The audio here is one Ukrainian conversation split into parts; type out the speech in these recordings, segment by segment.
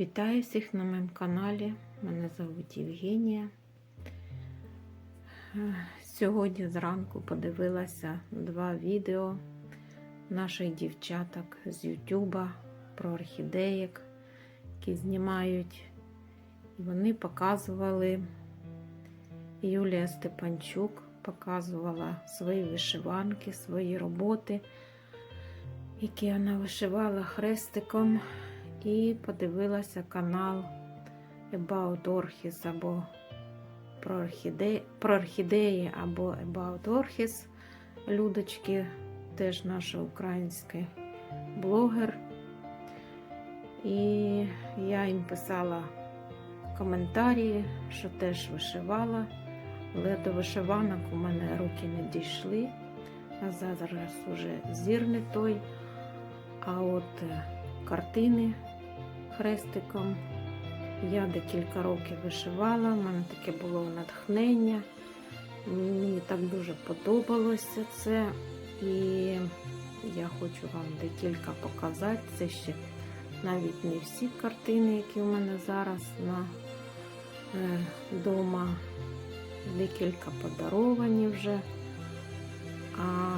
Вітаю всіх на моєму каналі. Мене звуть Євгенія. Сьогодні зранку подивилася два відео наших дівчаток з Ютуба про орхідеїк, які знімають. Вони показували, Юлія Степанчук показувала свої вишиванки, свої роботи, які вона вишивала хрестиком і подивилася канал About Orchis або про орхідеї, про орхідеї або About Orchis Людочки, теж наша українська блогер. І я їм писала коментарі, що теж вишивала, але до вишиванок у мене руки не дійшли, а зараз уже зір не той. А от е, картини хрестиком. Я декілька років вишивала, в мене таке було натхнення. Мені так дуже подобалося це. І я хочу вам декілька показати. Це ще навіть не всі картини, які в мене зараз на е. Декілька подаровані вже. А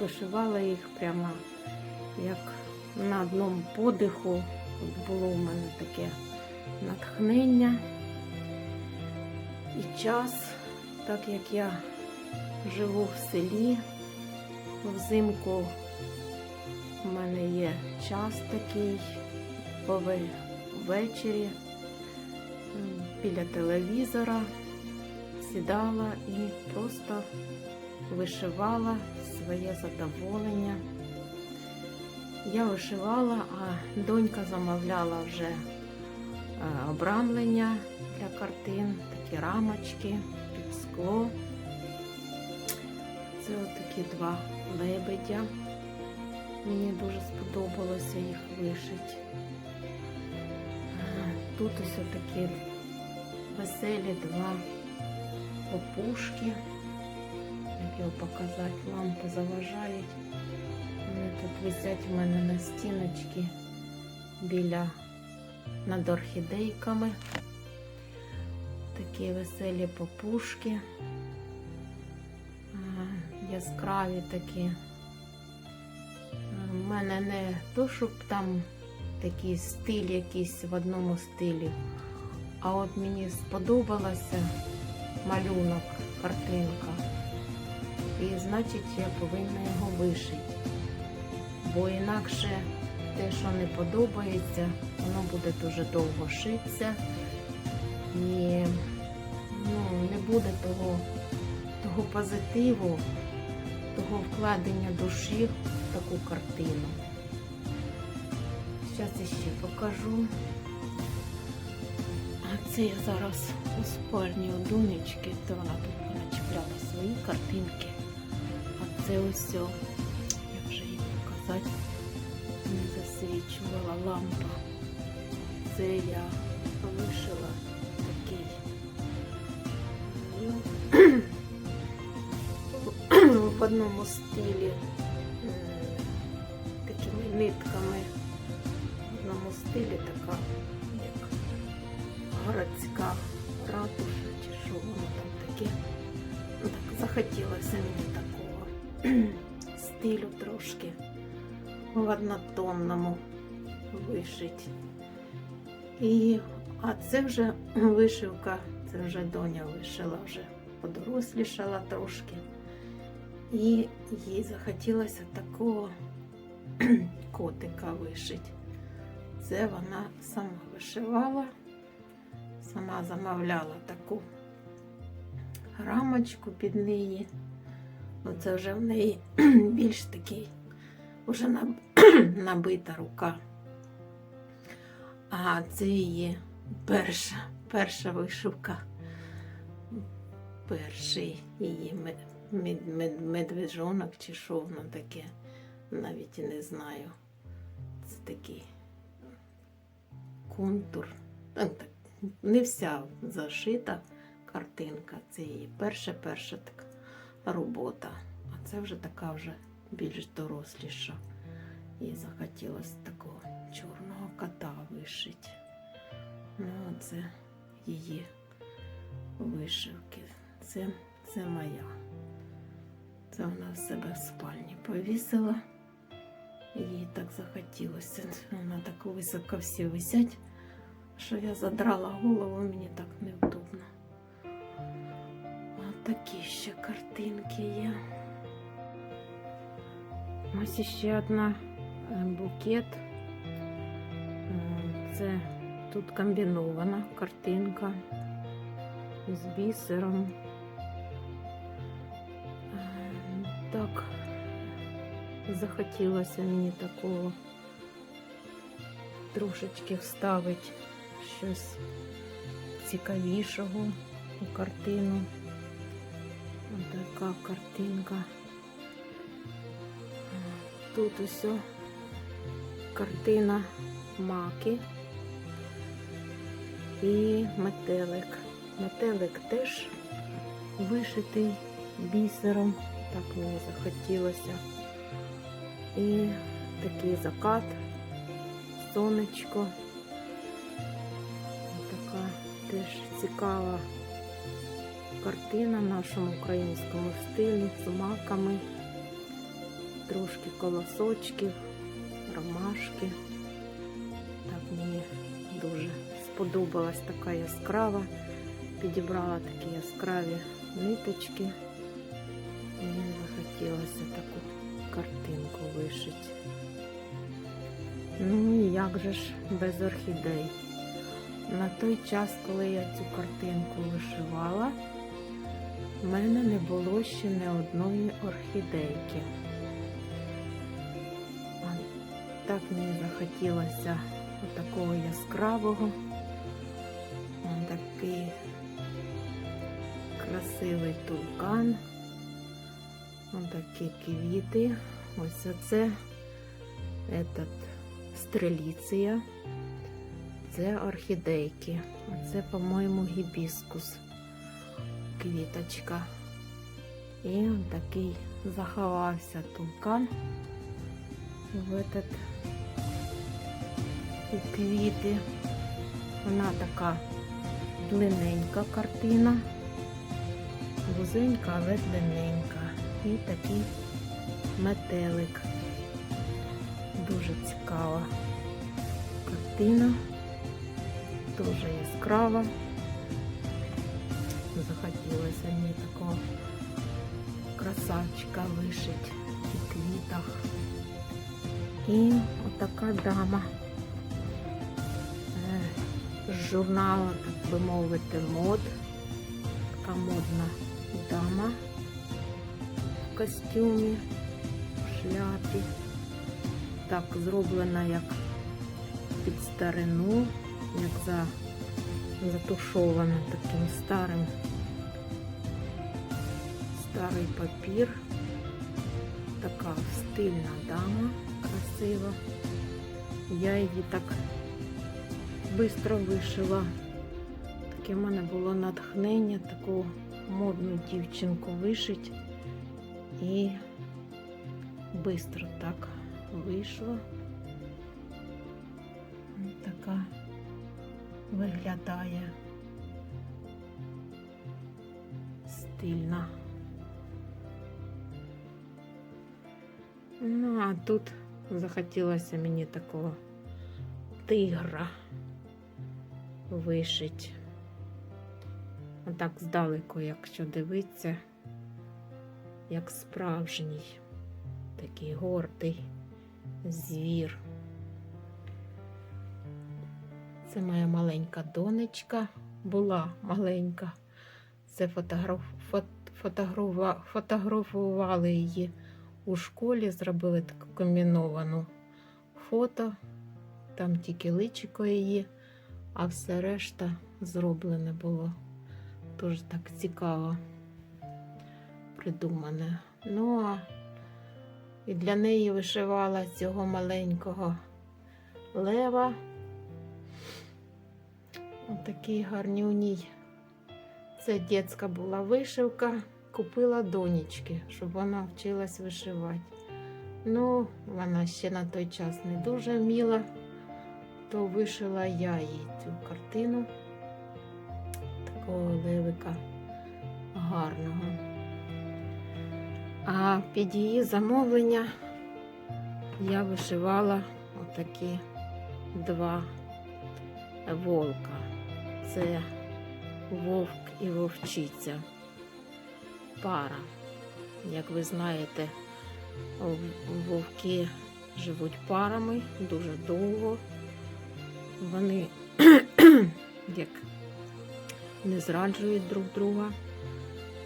вишивала їх прямо як на одному подиху. Було у мене таке натхнення і час, так як я живу в селі, взимку у мене є час такий ввечері біля телевізора сідала і просто вишивала своє задоволення. Я вишивала, а донька замовляла вже е, обрамлення для картин, такі рамочки під скло. Це отакі два лебедя. Мені дуже сподобалося їх вишити. Е, Тут ось такі веселі два опушки. Як його показати, лампи заважають. Тут висять в мене на стіночці біля над орхідейками. Такі веселі попушки. Яскраві такі. У мене не то, щоб там такий стиль якийсь в одному стилі, а от мені сподобалося малюнок, картинка. І значить я повинна його вишити бо інакше те, що не подобається, воно буде дуже довго шитися і ну, не буде того, того позитиву, того вкладення душі в таку картину. Зараз ще покажу. Це я зараз у спальні у донечки, то вона тут начіпляла свої картинки. А це ось. Показати, не засвічувала лампа. Це я вишила такий ну, в одному стилі такими нитками. В одному стилі така, як городська ратуша, чи що воно там таке. Ну, так захотілося мені такого стилю трошки в однотонному вишить. І, а це вже вишивка, це вже доня вишила, вже подорослішала трошки. І їй захотілося такого котика вишити. Це вона сама вишивала, сама замовляла таку рамочку під неї. Оце вже в неї більш такий, вже наб- набита рука. А це її перша, перша вишивка. Перший її мед, мед, мед, медвежонок чи що воно таке. Навіть і не знаю. Це такий контур. Ну, Не вся зашита картинка. Це її перша перша така робота. А це вже така вже більш доросліша. І захотілося такого чорного кота вишить. Ну, це її вишивки. Це, це моя. Це вона в себе в спальні повісила. Їй так захотілося. Вона так високо всі висять, що я задрала голову, мені так невдобно. Ось такі ще картинки є. Ось ще одна букет. Е, Це тут комбінована картинка з бісером. Е, Так, захотілося мені такого трошечки вставити щось цікавішого у картину. Ось така картинка. Тут усе картина маки і метелик. Метелик теж вишитий бісером, так мені захотілося. І такий закат, сонечко. Така теж цікава картина в нашому українському стилі з маками, трошки колосочків, ромашки. Так мені дуже сподобалась така яскрава. Підібрала такі яскраві ниточки. Мені захотілося таку картинку вишити. Ну і як же ж без орхідей? На той час, коли я цю картинку вишивала, в мене не було ще не одної орхідейки. Так мені захотілося такого яскравого. Ось такий красивий тулкан. Ось такі квіти. Ось це этот, стреліція. Це орхідейки. Оце, по-моєму, гібіскус. Квіточка. І такий заховався тулкан в этот у квіти. Вона така длинненька картина. Вузенька, але длинненька. І такий метелик. Дуже цікава картина. Дуже яскрава. Захотілося мені такого красавчика вишити у квітах. І отака дама журналу, так би мовити, мод. Така модна дама в костюмі, в шляпі. Так зроблена як під старину, як за, затушована таким старим старий папір. Така стильна дама, красива. Я її так швидко вишила. Таке в мене було натхнення таку модну дівчинку вишити. І швидко так вийшло. Така виглядає стильна. Ну, а тут захотілося мені такого тигра вишить. Отак здалеку, якщо дивитися, як справжній, такий гордий звір. Це моя маленька донечка, була маленька. Це фотограф... фот... фотографува... фотографували її у школі, зробили таку комбіновану фото. Там тільки личико її, а все решта зроблене було. Дуже так цікаво придумане. Ну, а і для неї вишивала цього маленького лева. Отакий гарнюній. Це дітська була вишивка. Купила донечки, щоб вона вчилась вишивати. Ну, вона ще на той час не дуже вміла, то вишила я їй цю картину такого левика гарного. А під її замовлення я вишивала отакі два волка. Це вовк і вовчиця. Пара. Як ви знаєте, вовки живуть парами дуже довго. Вони як не зраджують друг друга.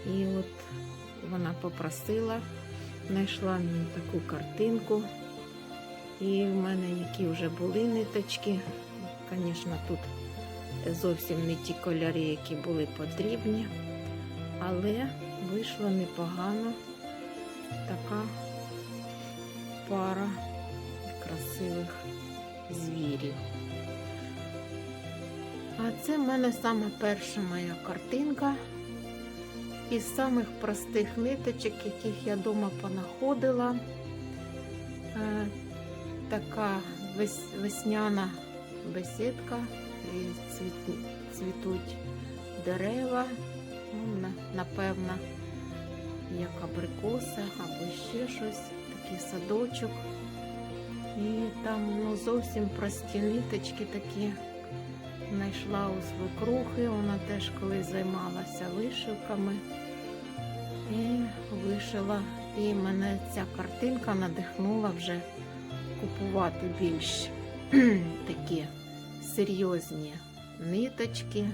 І от вона попросила, знайшла мені таку картинку. І в мене які вже були ниточки. Звісно, тут зовсім не ті кольори, які були потрібні, але вийшла непогано така пара красивих звірів. А це в мене сама перша моя картинка із самих простих ниточок, яких я вдома понаходила. Е, Така вес- весняна бесідка, і цвіт- цвітуть дерева, ну, напевно, як абрикоса або ще щось, такий садочок. І там ну, зовсім прості ниточки такі знайшла у свекрухи. Вона теж колись займалася вишивками. І вишила. І мене ця картинка надихнула вже купувати більш такі серйозні ниточки,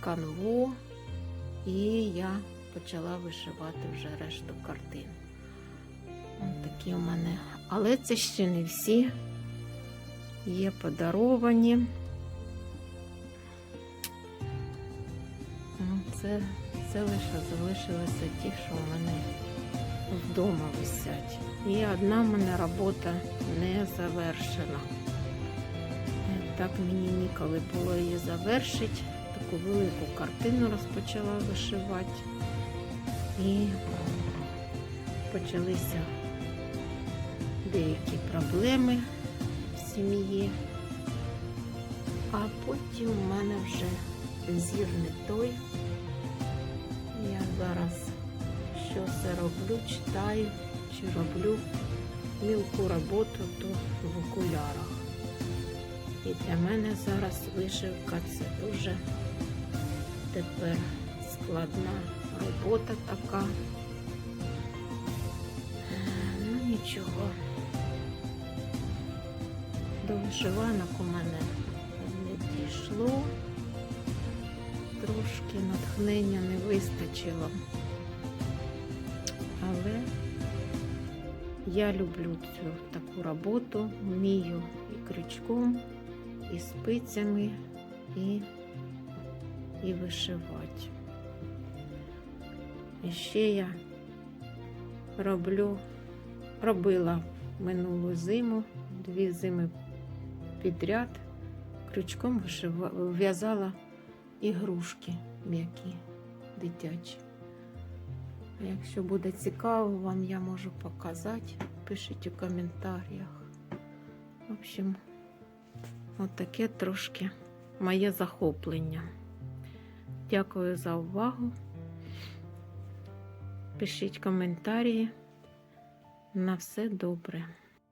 канву. І я почала вишивати вже решту картин. Ось такі у мене. Але це ще не всі. Є подаровані. Ну, Це, це лише залишилося ті, що у мене вдома висять. І одна в мене робота не завершена. Так мені ніколи було її завершити. Таку велику картину розпочала вишивати. І почалися деякі проблеми в сім'ї. А потім у мене вже зір не той. Я зараз що це роблю, читаю чи роблю мілку роботу то в окулярах. І для мене зараз вишивка це дуже тепер складна робота така. Ну нічого. Вишиванок у мене не дійшло. Трошки натхнення не вистачило. Але я люблю цю таку роботу, вмію і крючком, і спицями, і, і вишивати. І ще я роблю, робила минулу зиму, дві зими підряд, крючком в'язала ігрушки м'які, дитячі. Якщо буде цікаво, вам я можу показати. Пишіть у коментарях. В общем, отаке трошки моє захоплення. Дякую за увагу. Пишіть коментарі. На все добре.